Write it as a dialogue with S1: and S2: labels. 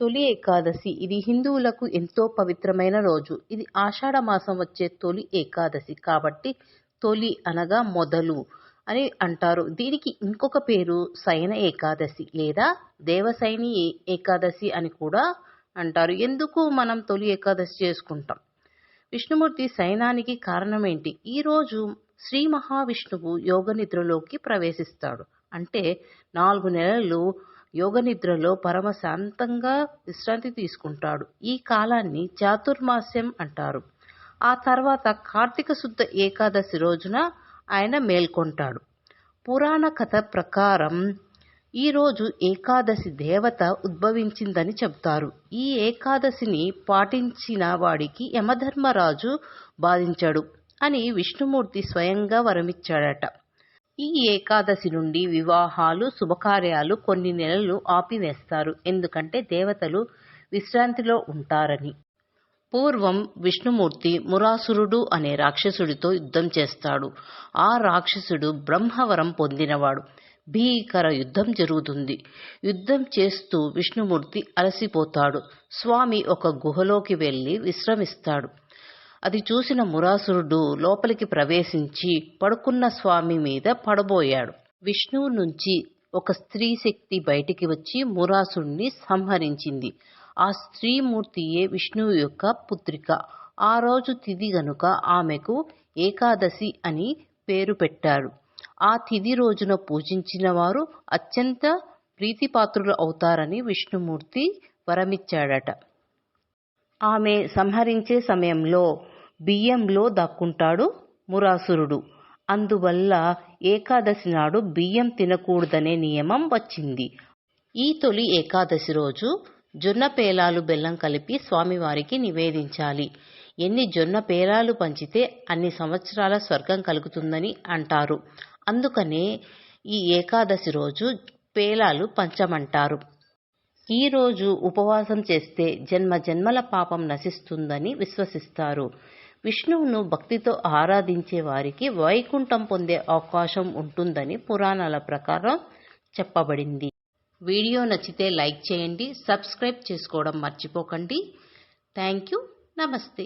S1: తొలి ఏకాదశి. ఇది హిందువులకు ఎంతో పవిత్రమైన రోజు. ఇది ఆషాఢ మాసం వచ్చే తొలి ఏకాదశి. కాబట్టి తొలి అనగా మొదలు అని అంటారు. దీనికి ఇంకొక పేరు శయన ఏకాదశి లేదా దేవశైని ఏకాదశి అని కూడా అంటారు. ఎందుకు మనం తొలి ఏకాదశి చేసుకుంటాం? విష్ణుమూర్తి శయనానికి కారణం ఏంటి? ఈరోజు శ్రీ మహావిష్ణువు యోగ నిద్రలోకి ప్రవేశిస్తాడు. అంటే నాలుగు నెలలు యోగ నిద్రలో పరమ శాంతంగా విశ్రాంతి తీసుకుంటాడు. ఈ కాలాన్ని చాతుర్మాస్యం అంటారు. ఆ తర్వాత కార్తీక శుద్ధ ఏకాదశి రోజున ఆయన మేల్కొంటాడు. పురాణ కథ ప్రకారం ఈరోజు ఏకాదశి దేవత ఉద్భవించిందని చెబుతారు. ఈ ఏకాదశిని పాటించిన వాడికి యమధర్మరాజు బాధించాడు అని విష్ణుమూర్తి స్వయంగా వరమిచ్చాడట. ఈ ఏకాదశి నుండి వివాహాలు శుభకార్యాలు కొన్ని నెలలు ఆపివేస్తారు. ఎందుకంటే దేవతలు విశ్రాంతిలో ఉంటారని. పూర్వం విష్ణుమూర్తి మురాసురుడు అనే రాక్షసుడితో యుద్ధం చేస్తాడు. ఆ రాక్షసుడు బ్రహ్మవరం పొందినవాడు. భీకర యుద్ధం జరుగుతుంది. యుద్ధం చేస్తూ విష్ణుమూర్తి అలసిపోతాడు. స్వామి ఒక గుహలోకి వెళ్ళి విశ్రమిస్తాడు. అది చూసిన మురాసురుడు లోపలికి ప్రవేశించి పడుకున్న స్వామి మీద పడబోయాడు. విష్ణువు నుంచి ఒక స్త్రీ శక్తి బయటికి వచ్చి మురాసుడిని సంహరించింది. ఆ స్త్రీమూర్తియే విష్ణువు యొక్క పుత్రిక. ఆ రోజు తిది గనుక ఆమెకు ఏకాదశి అని పేరు పెట్టారు ఆ తిథి రోజున పూజించిన వారు అత్యంత ప్రీతిపాత్రులు అవుతారని విష్ణుమూర్తి వరమిచ్చాడట. ఆమె సంహరించే సమయంలో బియ్యంలో దాక్కుంటాడు మురాసురుడు. అందువల్ల ఏకాదశి నాడు బియ్యం తినకూడదనే నియమం వచ్చింది. ఈ తొలి ఏకాదశి రోజు జొన్న పేలాలు బెల్లం కలిపి స్వామివారికి నివేదించాలి. ఎన్ని జొన్న పేలాలు పంచితే అన్ని సంవత్సరాల స్వర్గం కలుగుతుందని అంటారు. అందుకనే ఈ ఏకాదశి రోజు పేలాలు పంచమంటారు. ఈరోజు ఉపవాసం చేస్తే జన్మ జన్మల పాపం నశిస్తుందని విశ్వసిస్తారు. విష్ణువును భక్తితో ఆరాధించే వారికి వైకుంఠం పొందే అవకాశం ఉంటుందని పురాణాల ప్రకారం చెప్పబడింది. వీడియో నచ్చితే లైక్ చేయండి సబ్స్క్రైబ్ చేసుకోవడం మర్చిపోకండి. Thank you. నమస్తే.